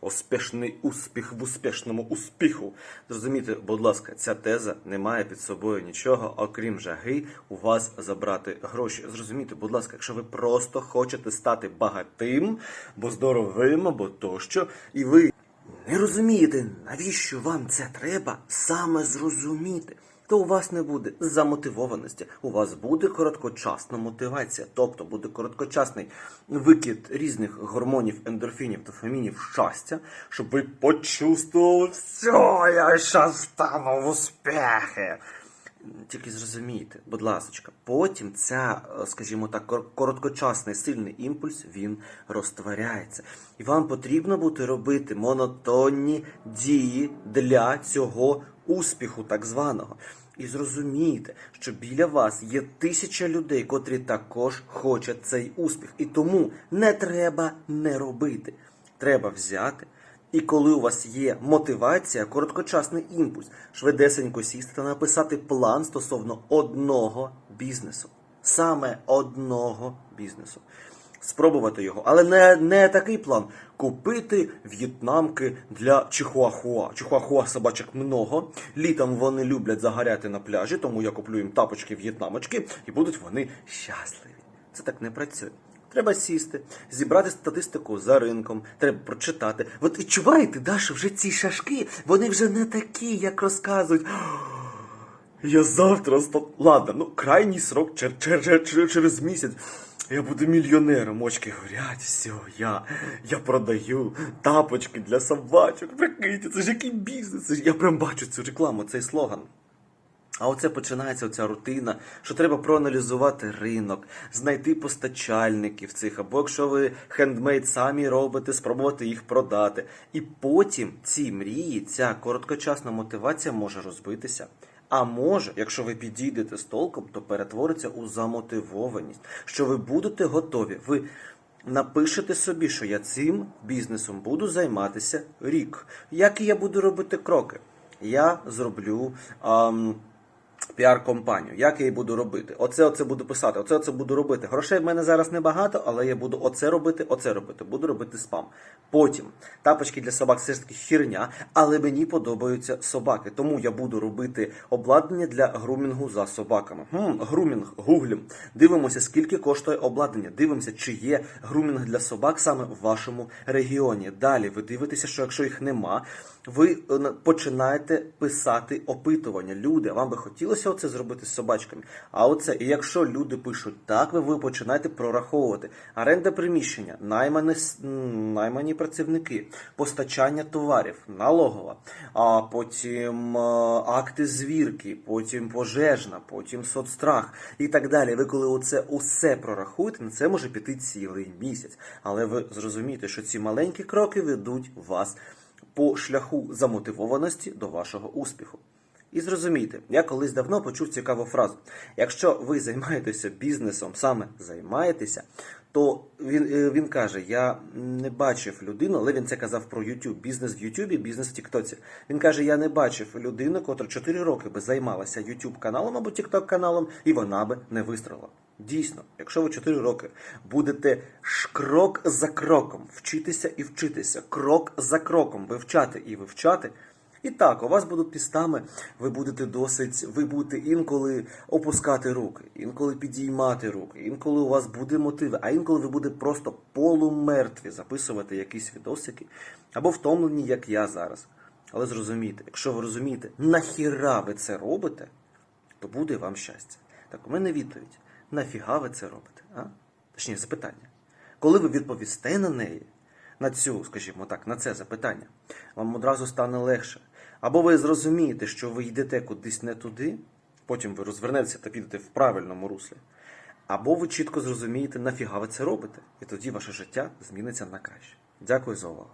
Успішний успіх в успішному успіху. Зрозумійте, будь ласка, ця теза не має під собою нічого, окрім жаги, у вас забрати гроші. Зрозумійте, будь ласка, якщо ви просто хочете стати багатим, бо здоровим, або тощо, і ви не розумієте, навіщо вам це треба саме зрозуміти. То у вас не буде замотивованості, у вас буде короткочасна мотивація, тобто буде короткочасний викид різних гормонів, ендорфінів, дофамінів, щастя, щоб ви почувствували все, я зараз стану в успіхи. Тільки зрозумійте, будь ласочка, потім ця, е, скажімо так, кор- короткочасний сильний імпульс він розтворяється. І вам потрібно буде робити монотонні дії для цього успіху, так званого. І зрозумійте, що біля вас є тисяча людей, котрі також хочуть цей успіх. І тому не треба не робити. Треба взяти. І коли у вас є мотивація, короткочасний імпульс, швидесенько сісти та написати план стосовно одного бізнесу. Саме одного бізнесу. Спробувати його. Але не, не такий план. Купити в'єтнамки для чихуахуа. Чихуахуа собачок много. Літом вони люблять загоряти на пляжі, тому я куплю їм тапочки в'єтнамочки, і будуть вони щасливі. Це так не працює. Треба сісти, зібрати статистику за ринком, треба прочитати. От відчуваєте, да, що вже ці шашки, вони вже не такі, як розказують. Я завтра ста... Ладно, ну крайній срок чер... Чер... Чер... Чер... через місяць. Я буду мільйонером, очки горять, все, я, я продаю тапочки для собачок. Прикиньте, це ж який бізнес. Я прям бачу цю рекламу, цей слоган. А оце починається оця рутина, що треба проаналізувати ринок, знайти постачальників цих, або якщо ви хендмейд самі робите, спробувати їх продати. І потім ці мрії, ця короткочасна мотивація може розбитися. А може, якщо ви підійдете з толком, то перетвориться у замотивованість, що ви будете готові. Ви напишете собі, що я цим бізнесом буду займатися рік. Які я буду робити кроки? Я зроблю. ам, піар-компанію. Як я її буду робити? Оце оце буду писати, оце оце буду робити. Грошей в мене зараз небагато, але я буду оце робити, оце робити. Буду робити спам. Потім тапочки для собак все ж таки хірня, але мені подобаються собаки. Тому я буду робити обладнання для грумінгу за собаками. Хм, грумінг, гуглім. Дивимося, скільки коштує обладнання. Дивимося, чи є грумінг для собак саме в вашому регіоні. Далі ви дивитеся, що якщо їх нема, ви е, починаєте писати опитування. Люди, вам би хотілося оце зробити з собачками? А оце, і якщо люди пишуть так, ви, ви починаєте прораховувати оренда приміщення, наймані, наймані працівники, постачання товарів, налогова, а потім е, акти звірки, потім пожежна, потім соцстрах і так далі. Ви коли оце усе прорахуєте, на це може піти цілий місяць. Але ви зрозумієте, що ці маленькі кроки ведуть вас по шляху замотивованості до вашого успіху. І зрозумійте, я колись давно почув цікаву фразу: якщо ви займаєтеся бізнесом, саме займаєтеся, то він, е, він каже: Я не бачив людину, але він це казав про YouTube, бізнес в YouTube, бізнес в Тіктоці. Він каже: Я не бачив людину, котра 4 роки би займалася YouTube каналом або TikTok каналом, і вона би не вистрілила. Дійсно, якщо ви 4 роки будете крок за кроком вчитися і вчитися, крок за кроком вивчати і вивчати. І так, у вас будуть містами, ви будете досить, ви будете інколи опускати руки, інколи підіймати руки, інколи у вас буде мотиви, а інколи ви будете просто полумертві записувати якісь відосики або втомлені, як я зараз. Але зрозумійте, якщо ви розумієте, нахіра ви це робите, то буде вам щастя. Так у мене відповідь: нафіга ви це робите? А? Точніше, запитання. Коли ви відповісте на неї, на цю, скажімо так, на це запитання, вам одразу стане легше. Або ви зрозумієте, що ви йдете кудись не туди, потім ви розвернетеся та підете в правильному руслі. Або ви чітко зрозумієте, нафіга ви це робите, і тоді ваше життя зміниться на краще. Дякую за увагу.